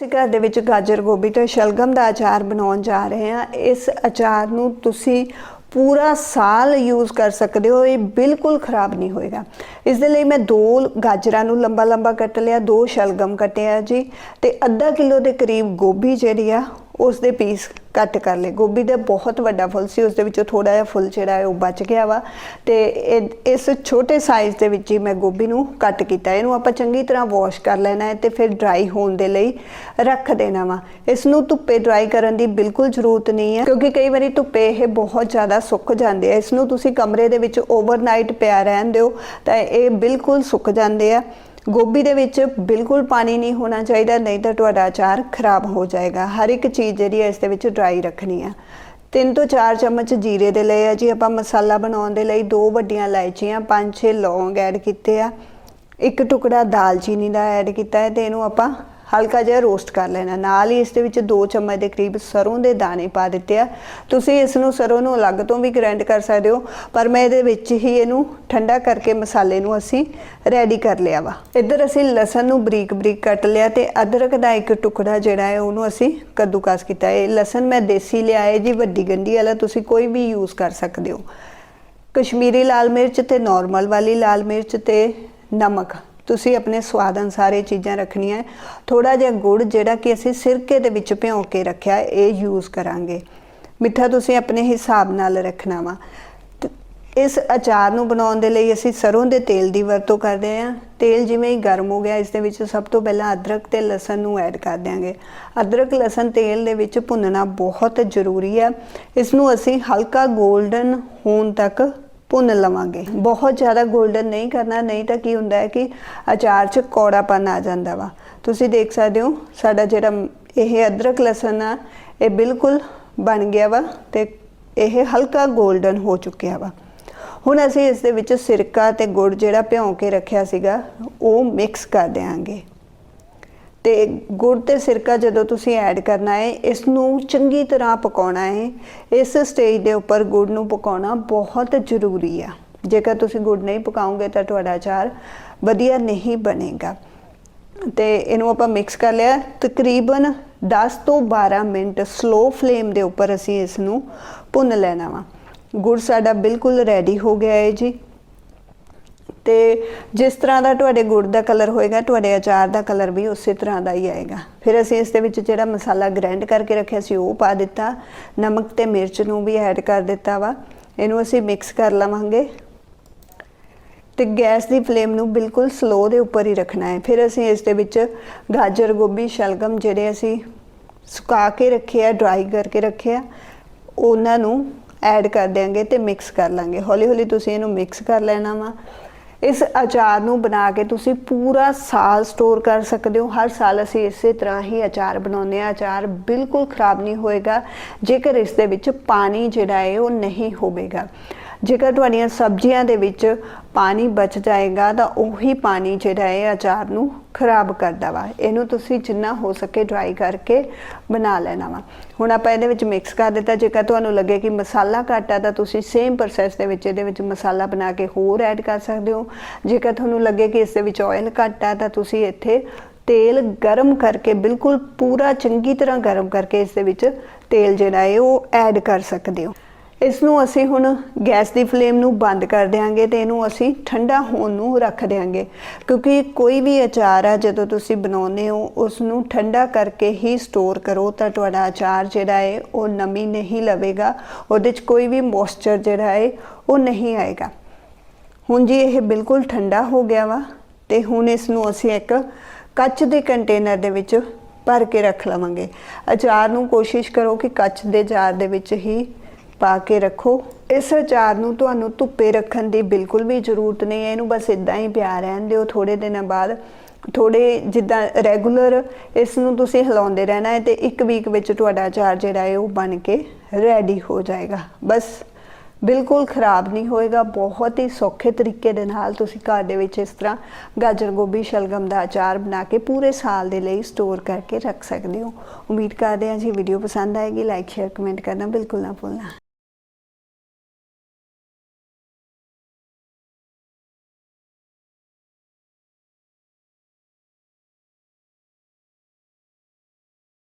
ਅਸੀਂ ਘਰ ਦੇ ਵਿੱਚ ਗਾਜਰ ਗੋਭੀ ਤੇ ਸ਼ਲਗਮ ਦਾ ਅਚਾਰ ਬਣਾਉਣ ਜਾ ਰਹੇ ਹਾਂ। ਇਸ ਅਚਾਰ ਨੂੰ ਤੁਸੀਂ ਪੂਰਾ ਸਾਲ ਯੂਜ਼ ਕਰ ਸਕਦੇ ਹੋ, ਇਹ ਬਿਲਕੁਲ ਖਰਾਬ ਨਹੀਂ ਹੋਏਗਾ। ਇਸ ਦੇ ਲਈ ਮੈਂ ਦੋ ਗਾਜਰਾਂ ਨੂੰ ਲੰਬਾ ਲੰਬਾ ਕੱਟ ਲਿਆ, ਦੋ ਸ਼ਲਗਮ ਕੱਟਿਆ ਜੀ। ਤੇ ਅੱਧਾ ਕਿਲੋ ਦੇ ਕਰੀਬ ਗੋਭੀ ਜਿਹੜੀ ਆ ਉਸ ਦੇ ਪੀਸ ਕੱਟ ਕਰ ਲਏ। ਗੋਭੀ ਦਾ ਬਹੁਤ ਵੱਡਾ ਫੁੱਲ ਸੀ ਉਸ ਦੇ ਵਿੱਚੋਂ ਥੋੜਾ ਜਿਹਾ ਫੁੱਲ ਜਿਹੜਾ ਹੈ ਉਹ ਬਚ ਗਿਆ ਵਾ। ਤੇ ਇਹ- ਇਸ ਛੋਟੇ ਸਾਈਜ਼ ਦੇ ਵਿੱਚ ਹੀ ਮੈਂ ਗੋਭੀ ਨੂੰ ਕੱਟ ਕੀਤਾ। ਇਹਨੂੰ ਆਪਾਂ ਚੰਗੀ ਤਰ੍ਹਾਂ ਵਾਸ਼ ਕਰ ਲੈਣਾ ਹੈ ਤੇ ਫਿਰ ਡਰਾਈ ਹੋਣ ਦੇ ਲਈ ਰੱਖ ਦੇਣਾ ਵਾ। ਇਸ ਨੂੰ ਧੁੱਪੇ ਡਰਾਈ ਕਰਨ ਦੀ ਬਿਲਕੁਲ ਜ਼ਰੂਰਤ ਨਹੀਂ ਹੈ, ਕਿਉਂਕਿ ਕਈ ਵਾਰੀ ਧੁੱਪੇ ਇਹ ਬਹੁਤ ਜ਼ਿਆਦਾ ਸੁੱਕ ਜਾਂਦੇ ਆ। ਇਸ ਨੂੰ ਤੁਸੀਂ ਕਮਰੇ ਦੇ ਵਿੱਚ ਓਵਰਨਾਈਟ ਪਿਆ ਰਹਿਣ ਦਿਓ ਤਾਂ ਇਹ ਬਿਲਕੁਲ ਸੁੱਕ ਜਾਂਦੇ ਆ। ਗੋਭੀ ਦੇ ਵਿੱਚ ਬਿਲਕੁਲ ਪਾਣੀ ਨਹੀਂ ਹੋਣਾ ਚਾਹੀਦਾ, ਨਹੀਂ ਤਾਂ ਤੁਹਾਡਾ ਅਚਾਰ ਖਰਾਬ ਹੋ ਜਾਏਗਾ। ਹਰ ਇੱਕ ਚੀਜ਼ ਜਿਹੜੀ ਹੈ, ਇਸ ਦੇ ਵਿੱਚ ਡਰਾਈ ਰੱਖਣੀ ਆ। ਤਿੰਨ ਤੋਂ ਚਾਰ ਚਮਚ ਜੀਰੇ ਦੇ ਲਏ ਆ ਜੀ। ਆਪਾਂ ਮਸਾਲਾ ਬਣਾਉਣ ਦੇ ਲਈ ਦੋ ਵੱਡੀਆਂ ਇਲਾਇਚੀਆਂ, ਪੰਜ ਛੇ ਲੌਂਗ ਐਡ ਕੀਤੇ ਆ। ਇੱਕ ਟੁਕੜਾ ਦਾਲਚੀਨੀ ਦਾ ਐਡ ਕੀਤਾ ਹੈ ਤੇ ਇਹਨੂੰ ਆਪਾਂ ਹਲਕਾ ਜਿਹਾ ਰੋਸਟ ਕਰ ਲੈਣਾ। ਨਾਲ ਹੀ ਇਸ ਦੇ ਵਿੱਚ 2 ਚਮਚ ਦੇ ਕਰੀਬ ਸਰੋਂ ਦੇ ਦਾਣੇ ਪਾ ਦਿੱਤੇ ਆ। ਤੁਸੀਂ ਇਸ ਨੂੰ ਸਰੋਂ ਨੂੰ ਅਲੱਗ ਤੋਂ ਵੀ ਗ੍ਰਾਈਂਡ ਕਰ ਸਕਦੇ ਹੋ, ਪਰ ਮੈਂ ਇਹਦੇ ਵਿੱਚ ਹੀ ਇਹਨੂੰ ਠੰਡਾ ਕਰਕੇ ਮਸਾਲੇ ਨੂੰ ਅਸੀਂ ਰੈਡੀ ਕਰ ਲਿਆ ਵਾ। ਇੱਧਰ ਅਸੀਂ ਲਸਣ ਨੂੰ ਬਰੀਕ ਬਰੀਕ ਕੱਟ ਲਿਆ ਤੇ ਅਦਰਕ ਦਾ ਇੱਕ ਟੁਕੜਾ ਜਿਹੜਾ ਹੈ ਉਹਨੂੰ ਅਸੀਂ ਕੱਦੂਕਸ ਕੀਤਾ। ਹੈ ਲਸਣ ਮੈਂ ਦੇਸੀ ਲਿਆ ਹੈ ਜੀ, ਵੱਡੀ ਗੰਢੀ ਵਾਲਾ, ਤੁਸੀਂ ਕੋਈ ਵੀ ਯੂਜ਼ ਕਰ ਸਕਦੇ ਹੋ। ਕਸ਼ਮੀਰੀ ਲਾਲ ਮਿਰਚ ਤੇ ਨਾਰਮਲ ਵਾਲੀ ਲਾਲ ਮਿਰਚ ਤੇ ਨਮਕ। ਤੁਸੀਂ ਆਪਣੇ ਸਵਾਦ ਅਨੁਸਾਰ ਇਹ ਚੀਜ਼ਾਂ ਰੱਖਣੀਆਂ ਥੋੜਾ ਜਿਹਾ ਗੁੜ ਜਿਹੜਾ ਕਿ ਅਸੀਂ ਸਿਰਕੇ ਦੇ ਵਿੱਚ ਭਿਉਂ ਕੇ ਰੱਖਿਆ, ਇਹ ਯੂਜ਼ ਕਰਾਂਗੇ। ਮਿੱਠਾ ਤੁਸੀਂ ਆਪਣੇ ਹਿਸਾਬ ਨਾਲ ਰੱਖਣਾ ਵਾ। ਇਸ ਅਚਾਰ ਨੂੰ ਬਣਾਉਣ ਦੇ ਲਈ ਅਸੀਂ ਸਰੋਂ ਦੇ ਤੇਲ ਦੀ ਵਰਤੋਂ ਕਰਦੇ ਹਾਂ। ਤੇਲ ਜਿਵੇਂ ਹੀ ਗਰਮ ਹੋ ਗਿਆ, ਇਸ ਦੇ ਵਿੱਚ ਸਭ ਤੋਂ ਪਹਿਲਾਂ ਅਦਰਕ ਤੇ ਲਸਣ ਨੂੰ ਐਡ ਕਰ ਦਿਆਂਗੇ। ਅਦਰਕ, ਲਸਣ, ਤੇਲ ਦੇ ਵਿੱਚ ਭੁੰਨਣਾ ਬਹੁਤ ਜ਼ਰੂਰੀ ਹੈ। ਇਸ ਨੂੰ ਅਸੀਂ ਹਲਕਾ 골ਡਨ ਹੋਣ ਤੱਕ ਭੁੰਨ ਲਵਾਂਗੇ। ਬਹੁਤ ਜ਼ਿਆਦਾ 골ਡਨ ਨਹੀਂ ਕਰਨਾ, ਨਹੀਂ ਤਾਂ ਕੀ ਹੁੰਦਾ ਹੈ ਕਿ ਅਚਾਰ 'ਚ ਕੌੜਾਪਨ ਆ ਜਾਂਦਾ ਵਾ। ਤੁਸੀਂ ਦੇਖ ਸਕਦੇ ਹੋ, ਸਾਡਾ ਜਿਹੜਾ ਇਹ ਅਦਰਕ ਲਸਣ ਆ, ਇਹ ਬਿਲਕੁਲ ਬਣ ਗਿਆ ਵਾ ਤੇ ਇਹ ਹਲਕਾ 골ਡਨ ਹੋ ਚੁੱਕਿਆ ਵਾ। ਹੁਣ ਅਸੀਂ ਇਸ ਦੇ ਵਿੱਚ ਸਿਰਕਾ ਤੇ ਗੁੜ ਜਿਹੜਾ ਭਿਉਂ ਕੇ ਰੱਖਿਆ ਸੀਗਾ, ਉਹ ਮਿਕਸ ਕਰ ਦਿਆਂਗੇ। ਤੇ ਗੁੜ ਤੇ ਸਿਰਕਾ ਜਦੋਂ ਤੁਸੀਂ ਐਡ ਕਰਨਾ ਹੈ, ਇਸ ਨੂੰ ਚੰਗੀ ਤਰ੍ਹਾਂ ਪਕਾਉਣਾ ਹੈ। ਇਸ ਸਟੇਜ ਦੇ ਉੱਪਰ ਗੁੜ ਨੂੰ ਪਕਾਉਣਾ ਬਹੁਤ ਜ਼ਰੂਰੀ ਆ। ਜੇਕਰ ਤੁਸੀਂ ਗੁੜ ਨਹੀਂ ਪਕਾਓਗੇ ਤਾਂ ਤੁਹਾਡਾ ਅਚਾਰ ਵਧੀਆ ਨਹੀਂ ਬਣੇਗਾ। ਤੇ ਇਹਨੂੰ ਆਪਾਂ ਮਿਕਸ ਕਰ ਲਿਆ। ਤਕਰੀਬਨ 10 ਤੋਂ 12 ਮਿੰਟ ਸਲੋ ਫਲੇਮ ਦੇ ਉੱਪਰ ਅਸੀਂ ਇਸ ਨੂੰ ਭੁੰਨ ਲੈਣਾ ਵਾ। ਗੁੜ ਸਾਡਾ ਬਿਲਕੁਲ ਰੈਡੀ ਹੋ ਗਿਆ ਹੈ ਜੀ। ਤੇ ਜਿਸ ਤਰ੍ਹਾਂ ਦਾ ਤੁਹਾਡੇ ਗੁੜ ਦਾ ਕਲਰ ਹੋਏਗਾ, ਤੁਹਾਡੇ ਅਚਾਰ ਦਾ ਕਲਰ ਵੀ ਉਸੇ ਤਰ੍ਹਾਂ ਦਾ ਹੀ ਆਏਗਾ। ਫਿਰ ਅਸੀਂ ਇਸ ਦੇ ਵਿੱਚ ਜਿਹੜਾ ਮਸਾਲਾ ਗ੍ਰਾਈਂਡ ਕਰਕੇ ਰੱਖਿਆ ਸੀ, ਉਹ ਪਾ ਦਿੱਤਾ। ਨਮਕ ਤੇ ਮਿਰਚ ਨੂੰ ਵੀ ਐਡ ਕਰ ਦਿੱਤਾ ਵਾ। ਇਹਨੂੰ ਅਸੀਂ ਮਿਕਸ ਕਰ ਲਵਾਂਗੇ। ਤੇ ਗੈਸ ਦੀ ਫਲੇਮ ਨੂੰ ਬਿਲਕੁਲ ਸਲੋ ਦੇ ਉੱਪਰ ਹੀ ਰੱਖਣਾ ਹੈ। ਫਿਰ ਅਸੀਂ ਇਸ ਦੇ ਵਿੱਚ ਗਾਜਰ, ਗੋਭੀ, ਸ਼ਲਗਮ ਜਿਹੜੇ ਅਸੀਂ ਸੁਕਾ ਕੇ ਰੱਖੇ ਆ ਡਰਾਈ ਕਰਕੇ ਰੱਖੇ ਆ, ਉਹਨਾਂ ਨੂੰ ਐਡ ਕਰ ਦਿਆਂਗੇ ਤੇ ਮਿਕਸ ਕਰ ਲਾਂਗੇ। ਹੌਲੀ ਹੌਲੀ ਤੁਸੀਂ ਇਹਨੂੰ ਮਿਕਸ ਕਰ ਲੈਣਾ ਵਾ। ਇਸ ਅਚਾਰ ਨੂੰ ਬਣਾ ਕੇ ਤੁਸੀਂ ਪੂਰਾ ਸਾਲ ਸਟੋਰ ਕਰ ਸਕਦੇ ਹੋ। ਹਰ ਸਾਲ ਅਸੀਂ ਇਸੇ ਤਰ੍ਹਾਂ ਹੀ ਅਚਾਰ ਬਣਾਉਂਦੇ ਆ ਅਚਾਰ ਬਿਲਕੁਲ ਖਰਾਬ ਨਹੀਂ ਹੋਏਗਾ। ਜੇਕਰ ਇਸ ਦੇ ਵਿੱਚ ਪਾਣੀ ਜਿਹੜਾ ਹੈ ਉਹ ਨਹੀਂ ਹੋਵੇਗਾ। ਜੇਕਰ ਤੁਹਾਡੀਆਂ ਸਬਜ਼ੀਆਂ ਦੇ ਵਿੱਚ ਪਾਣੀ ਬਚ ਜਾਏਗਾ, ਤਾਂ ਉਹੀ ਪਾਣੀ ਜਿਹੜਾ ਹੈ ਅਚਾਰ ਨੂੰ ਖਰਾਬ ਕਰਦਾ ਵਾ। ਇਹਨੂੰ ਤੁਸੀਂ ਜਿੰਨਾ ਹੋ ਸਕੇ ਡਰਾਈ ਕਰਕੇ ਬਣਾ ਲੈਣਾ ਵਾ। ਹੁਣ ਆਪਾਂ ਇਹਦੇ ਵਿੱਚ ਮਿਕਸ ਕਰ ਦਿੱਤਾ। ਜੇਕਰ ਤੁਹਾਨੂੰ ਲੱਗੇ ਕਿ ਮਸਾਲਾ ਘੱਟ ਆ, ਤਾਂ ਤੁਸੀਂ ਸੇਮ ਪ੍ਰੋਸੈਸ ਦੇ ਵਿੱਚ ਇਹਦੇ ਵਿੱਚ ਮਸਾਲਾ ਬਣਾ ਕੇ ਹੋਰ ਐਡ ਕਰ ਸਕਦੇ ਹੋ। ਜੇਕਰ ਤੁਹਾਨੂੰ ਲੱਗੇ ਕਿ ਇਸ ਦੇ ਵਿੱਚ ਆਇਲ ਘੱਟ ਆ, ਤਾਂ ਤੁਸੀਂ ਇੱਥੇ ਤੇਲ ਗਰਮ ਕਰਕੇ, ਬਿਲਕੁਲ ਪੂਰਾ ਚੰਗੀ ਤਰ੍ਹਾਂ ਗਰਮ ਕਰਕੇ ਇਸ ਦੇ ਵਿੱਚ ਤੇਲ ਜਿਹੜਾ ਹੈ ਉਹ ਐਡ ਕਰ ਸਕਦੇ ਹੋ। ਇਸ ਨੂੰ ਅਸੀਂ ਹੁਣ ਗੈਸ ਦੀ ਫਲੇਮ ਨੂੰ ਬੰਦ ਕਰ ਦਿਆਂਗੇ ਤੇ ਇਹਨੂੰ ਅਸੀਂ ਠੰਡਾ ਹੋਣ ਨੂੰ ਰੱਖ ਦਿਆਂਗੇ। ਕਿਉਂਕਿ ਕੋਈ ਵੀ ਅਚਾਰ ਆ, ਜਦੋਂ ਤੁਸੀਂ ਬਣਾਉਂਦੇ ਹੋ, ਉਸ ਨੂੰ ਠੰਡਾ ਕਰਕੇ ਹੀ ਸਟੋਰ ਕਰੋ ਤਾਂ ਤੁਹਾਡਾ ਅਚਾਰ ਜਿਹੜਾ ਹੈ ਉਹ ਨਮੀ ਨਹੀਂ ਲਵੇਗਾ। ਉਹਦੇ 'ਚ ਕੋਈ ਵੀ ਮੋਇਸਚਰ ਜਿਹੜਾ ਹੈ ਉਹ ਨਹੀਂ ਆਏਗਾ। ਹੁਣ ਜੀ ਇਹ ਬਿਲਕੁਲ ਠੰਡਾ ਹੋ ਗਿਆ ਵਾ ਤੇ ਹੁਣ ਇਸ ਨੂੰ ਅਸੀਂ ਇੱਕ ਕੱਚ ਦੇ ਕੰਟੇਨਰ ਦੇ ਵਿੱਚ ਭਰ ਕੇ ਰੱਖ ਲਵਾਂਗੇ। ਅਚਾਰ ਨੂੰ ਕੋਸ਼ਿਸ਼ ਕਰੋ ਕਿ ਕੱਚ ਦੇ ਜਾਰ ਦੇ ਵਿੱਚ ਹੀ ਪਾ ਕੇ ਰੱਖੋ। ਇਸ ਅਚਾਰ ਨੂੰ ਤੁਹਾਨੂੰ ਧੁੱਪੇ ਰੱਖਣ ਦੀ ਬਿਲਕੁਲ ਵੀ ਜ਼ਰੂਰਤ ਨਹੀਂ ਹੈ। ਇਹਨੂੰ ਬਸ ਇਦਾਂ ਹੀ ਪਿਆ ਰਹਿਣ ਦਿਓ ਥੋੜੇ ਦਿਨਾਂ ਬਾਅਦ। ਥੋੜੇ ਜਿੱਦਾਂ ਰੈਗੂਲਰ ਇਸ ਨੂੰ ਤੁਸੀਂ ਹਿਲਾਉਂਦੇ ਰਹਿਣਾ ਹੈ ਤੇ ਇੱਕ ਵੀਕ ਵਿੱਚ ਤੁਹਾਡਾ ਅਚਾਰ ਜਿਹੜਾ ਹੈ ਉਹ ਬਣ ਕੇ ਰੈਡੀ ਹੋ ਜਾਏਗਾ। ਬਸ ਬਿਲਕੁਲ ਖਰਾਬ ਨਹੀਂ ਹੋਏਗਾ। ਬਹੁਤ ਹੀ ਸੌਖੇ ਤਰੀਕੇ ਦੇ ਨਾਲ ਤੁਸੀਂ ਘਰ ਦੇ ਵਿੱਚ ਇਸ ਤਰ੍ਹਾਂ ਗਾਜਰ ਗੋਭੀ ਸ਼ਲਗਮ ਦਾ ਅਚਾਰ ਬਣਾ ਕੇ ਪੂਰੇ ਸਾਲ ਦੇ ਲਈ ਸਟੋਰ ਕਰਕੇ ਰੱਖ ਸਕਦੇ ਹੋ। ਉਮੀਦ ਕਰਦੇ ਹਾਂ ਜੀ ਵੀਡੀਓ ਪਸੰਦ ਆਏਗੀ। ਲਾਈਕ ਸ਼ੇਅਰ ਕਮੈਂਟ ਕਰਨਾ ਬਿਲਕੁਲ ਨਾ ਭੁੱਲਣਾ।